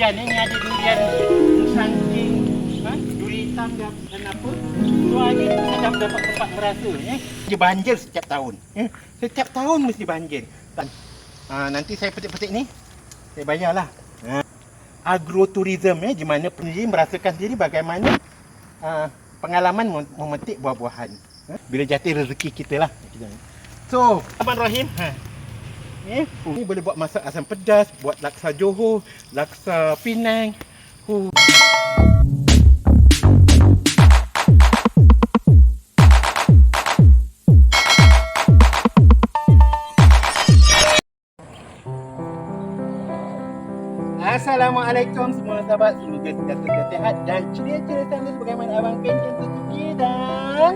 durian ni, ni ada durian musangking, ha? duri hitam dan, dan apa. Tu saya dah dapat tempat merasa. Eh? Dia banjir setiap tahun. Eh? Setiap tahun mesti banjir. Ha, nanti saya petik-petik ni, saya bayarlah. Ha. Agrotourism eh, di mana pengunjung merasakan sendiri bagaimana uh, pengalaman mem- memetik buah-buahan. Ha? Bila jatuh rezeki kita lah. So, Abang Rahim, ha. Eh, ni boleh buat masak asam pedas, buat laksa Johor, laksa Penang. Huh. Assalamualaikum semua sahabat Semoga sentiasa sihat dan ceria-ceria selalu Sebagaimana Abang Suzuki dan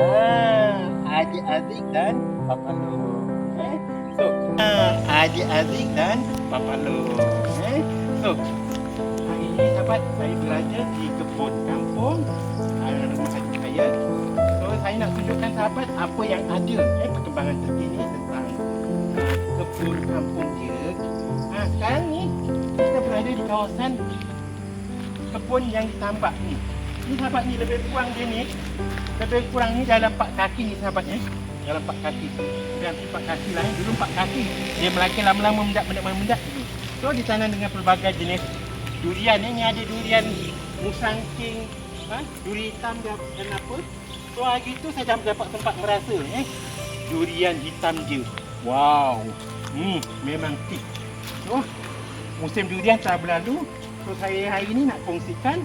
ah, Adik Azik dan Papa Lo eh? So, Adik Azik dan Papa Lo eh? So, hari ini sahabat Saya berada di kebun kampung ah, Rumah haji saya So, saya nak tunjukkan sahabat Apa yang ada eh, Perkembangan terkini tentang ah, Kebun kampung dia Ah, sekarang ni kita berada di kawasan kebun yang ditambak ni. Ni sahabat ni lebih kurang dia ni lebih kurang ni dalam 4 kaki ni sahabat eh. Dalam 4 kaki. Dalam 4 kaki lah. Dulu 4 kaki. Dia melaki lama-lama mendak mendak mendak. So ditanam dengan pelbagai jenis durian eh. Ni ada durian musangking, ha? duri hitam dan, dan apa. So hari tu saya dah dapat tempat merasa eh. Durian hitam je. Wow. Hmm, memang tip. So, musim durian telah berlalu. So, saya hari ini nak kongsikan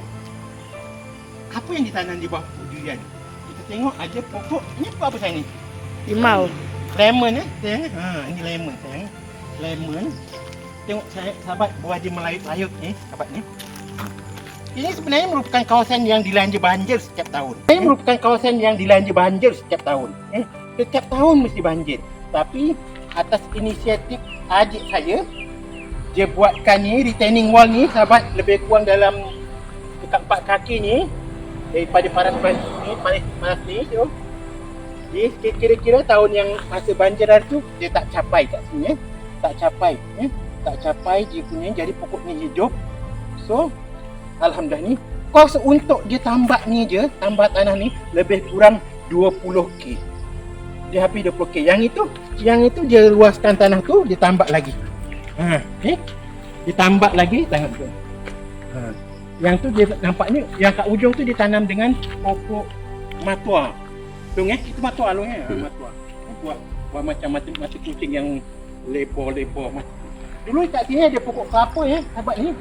apa yang ditanam di bawah durian. Kita tengok ada pokok, ni pokok apa sayang ni? Limau. Lemon eh, sayang. Ha, ini lemon sayang. Lemon. Tengok saya, sahabat buah dia melayut-layut ni, sahabat ni. Ini sebenarnya merupakan kawasan yang dilanda banjir setiap tahun. Ini merupakan kawasan yang dilanda banjir setiap tahun. Eh, setiap tahun mesti banjir. Tapi atas inisiatif adik saya, dia buatkan ni retaining wall ni sahabat lebih kurang dalam dekat empat kaki ni daripada paras ni paras ni tu. Jadi kira-kira tahun yang masa banjir hari tu dia tak capai kat sini eh. Tak capai eh. Tak capai dia punya jadi pokok ni hidup. So alhamdulillah ni kos untuk dia tambak ni je, tambak tanah ni lebih kurang 20k. Dia habis 20k. Yang itu yang itu dia luaskan tanah tu dia tambak lagi. Ha, ni ditambak lagi tengok tu. Ha. Yang tu dia nampak ni yang kat ujung tu ditanam dengan pokok matua. Tu eh itu matua lu eh Hmm. matua. Ni buat macam mata mata kucing yang macam. Dulu kat sini ada pokok kelapa ya, sahabat ni.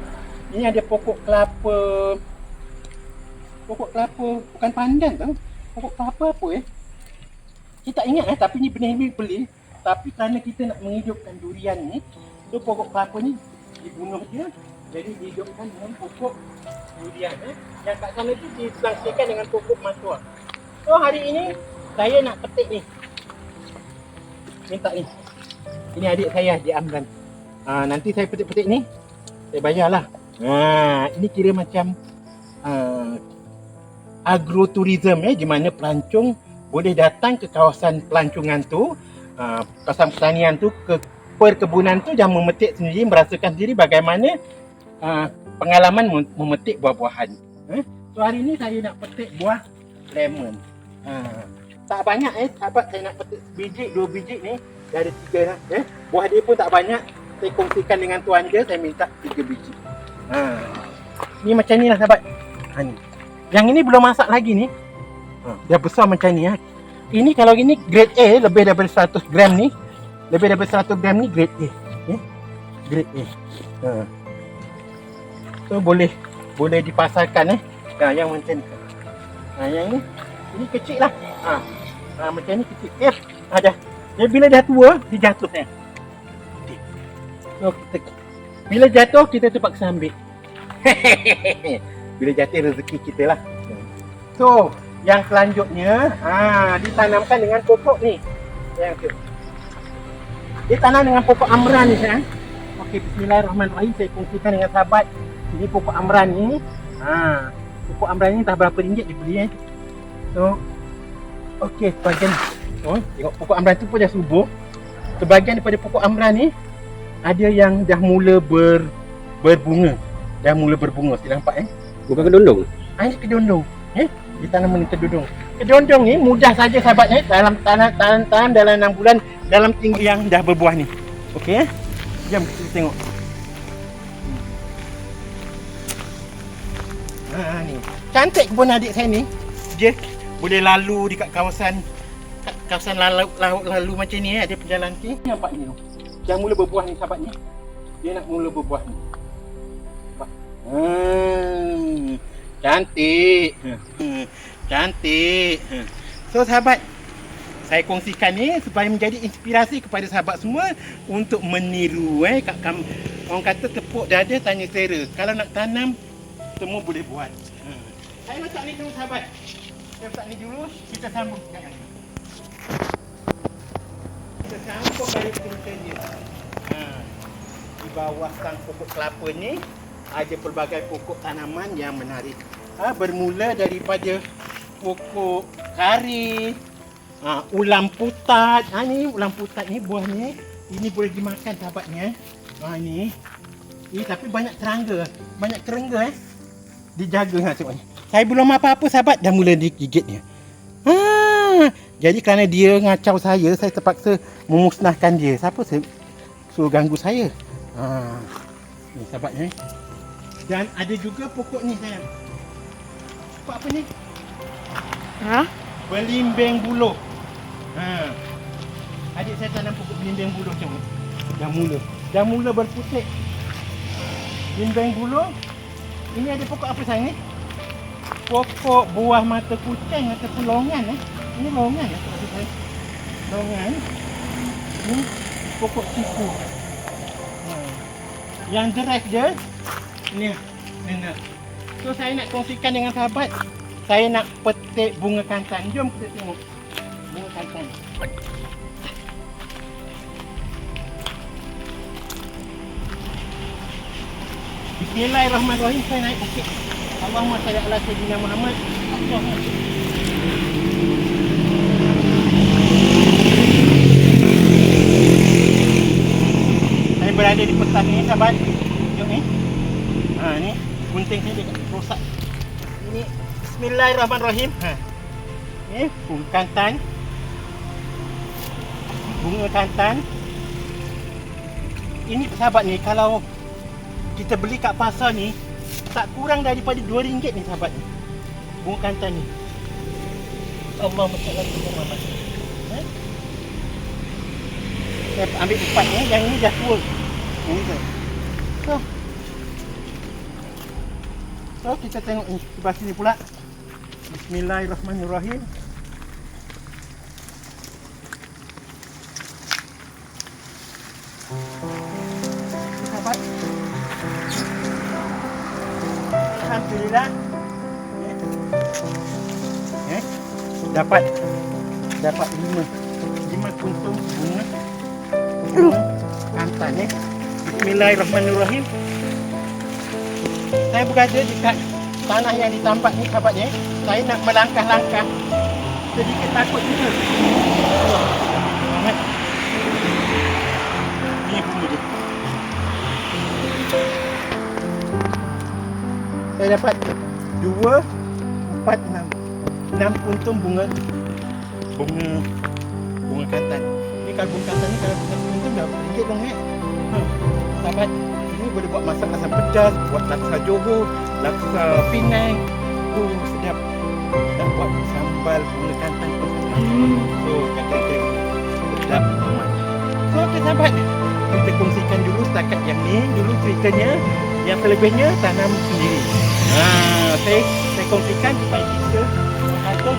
Ini ada pokok kelapa pokok kelapa bukan pandan tau. Pokok kelapa apa eh? Kita tak ingat eh tapi ni benih ni beli tapi kerana kita nak menghidupkan durian ni So pokok kelapa ni dibunuh dia jadi dihidupkan dengan pokok durian eh. Yang kat sana tu diselangsikan dengan pokok matua. So hari ini saya nak petik ni. Minta ni. Ini adik saya di Amran. Ha, nanti saya petik-petik ni saya bayarlah. Ha, ini kira macam uh, agrotourism eh di mana pelancong boleh datang ke kawasan pelancongan tu, uh, kawasan pertanian tu ke perkebunan tu dan memetik sendiri merasakan sendiri bagaimana uh, pengalaman mem- memetik buah-buahan. Eh? So hari ni saya nak petik buah lemon. Uh, tak banyak eh sahabat saya nak petik biji dua biji ni ada tiga. Eh? Buah dia pun tak banyak. Saya kongsikan dengan tuan dia saya minta tiga biji. Ha. Ni macam ni lah sahabat. Ha, ni. Yang ini belum masak lagi ni. Ha, dia besar macam ni ha. Ini kalau ini grade A lebih daripada 100 gram ni lebih daripada 100 gram ni grade A. Eh? Grade A. Ha. So boleh boleh dipasarkan eh. Ha, yang macam ni. Ha, yang ni ini kecil lah. Ha. ha macam ni kecil. Eh, ada. Dia bila dah tua, dia jatuh eh. Okey. So kita bila jatuh kita terpaksa ambil. bila jatuh rezeki kita lah. So, yang selanjutnya, ha, ditanamkan dengan pokok ni. Yang tu. Dia tanam dengan pokok amran ni sayang. Okey, bismillahirrahmanirrahim. Saya kongsikan dengan sahabat. Ini pokok amran ni. Ha, pokok amran ni entah berapa ringgit dia beli eh. So, okey, sebagian oh, tengok pokok amran tu pun dah subur. Sebahagian daripada pokok amran ni ada yang dah mula ber berbunga. dah mula berbunga. Kita nampak eh? Bukan kedondong. Ah, ini kedondong. Eh, ditanam ni kedondong. Kedondong ni mudah saja sahabat eh dalam tanam tanam tanam dalam 6 bulan dalam tinggi yang dah berbuah ni. Okey eh? Jom kita tengok. Ha ni. Cantik pun adik saya ni. Dia boleh lalu dekat kawasan kawasan lalu, lalu, lalu macam ni eh, ada penjalan ni. Nampak ni. Yang mula berbuah ni sahabat ni. Dia nak mula berbuah ni. Hmm. Cantik. Hmm. Cantik. So sahabat, saya kongsikan ni supaya menjadi inspirasi kepada sahabat semua untuk meniru eh kat kam, orang kata tepuk dada tanya selera. Kalau nak tanam semua boleh buat. Hmm. Saya letak ni dulu sahabat. Letak ni dulu, kita sambung. Kita sambung cerita dia. Ha. Di bawah sang pokok kelapa ni ada pelbagai pokok tanaman yang menarik. Ha, bermula daripada pokok kari, ha, ulam putat. Ha, ni ulam putat ni buah ni. Ini boleh dimakan sahabatnya. Ha, ni. Ini tapi banyak serangga. Banyak kerengga eh. Dijaga ha, tengok ni. Saya belum apa-apa sahabat dah mula digigitnya. Ha, jadi kerana dia ngacau saya, saya terpaksa memusnahkan dia. Siapa saya suruh ganggu saya? Ha, ni sahabatnya. Dan ada juga pokok ni sayang. Pokok apa ni? Ha? Belimbing buluh. Ha. Adik saya tanam pokok belimbing buluh macam ni. Dah mula. Dah mula berputik. Belimbing buluh. Ini ada pokok apa sayang ni? Pokok buah mata kucing ataupun longan eh. Ini longan saya. Longan. Ini pokok. Ha. Yang direct dia ni ni nak. So saya nak kongsikan dengan sahabat saya nak petik bunga kantan. Jom kita tengok bunga kantan. Bismillahirrahmanirrahim. Saya naik bukit. Allahumma salli ala sayyidina Muhammad. Allahumma Saya berada di petang ni, sahabat. Tengok ni. Ha ni, gunting ni dekat rosak. Ini Bismillahirrahmanirrahim. Ha. Ni bunga kantan. Bunga kantan. Ini sahabat ni kalau kita beli kat pasar ni tak kurang daripada RM2 ni sahabat ni. Bunga kantan ni. Allah Taala Muhammad. Ha? Saya ambil empat ni, yang ni dah tua. Yang ni tu. So, So kita tengok ni sebelah sini pula. Bismillahirrahmanirrahim. Alhamdulillah. Eh. Eh. Dapat dapat lima lima kuntung bunga. Bunga kantan eh. Bismillahirrahmanirrahim saya berada dekat tanah yang ditambak ni sahabat ya. Saya nak melangkah-langkah. Sedikit takut juga. Saya dapat dua, empat, enam. Enam puntung bunga bunga bunga kantan. Ni kalau bunga kantan ni kalau bunga puntung dah ringgit dong eh. Ha. Sahabat, ini boleh buat masak asam pedas, buat laksa Johor, laksa Penang. Oh, sedap. Dan buat sambal bunga kantan pun sedap. So, kata dia sedap amat. So, okay, sahabat. Kita kongsikan dulu setakat yang ni. Dulu ceritanya. Yang selebihnya tanam sendiri. Ha, saya, saya kongsikan supaya kita ada,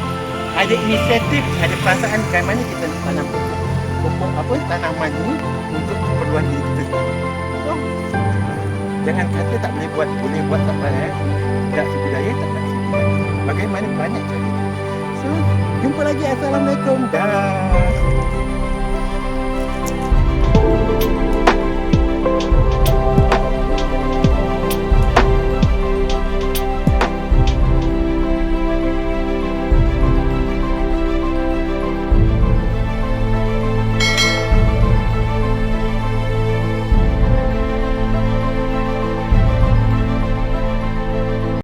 ada inisiatif, ada perasaan bagaimana kita nak tanam pokok. Pokok apa, tanaman ni untuk keperluan diri kita sendiri. So, Jangan kata tak boleh buat, boleh buat tak apa eh. Tak budaya, tak nak budaya. Bagaimana banyak cara. So, jumpa lagi. Assalamualaikum. Dah.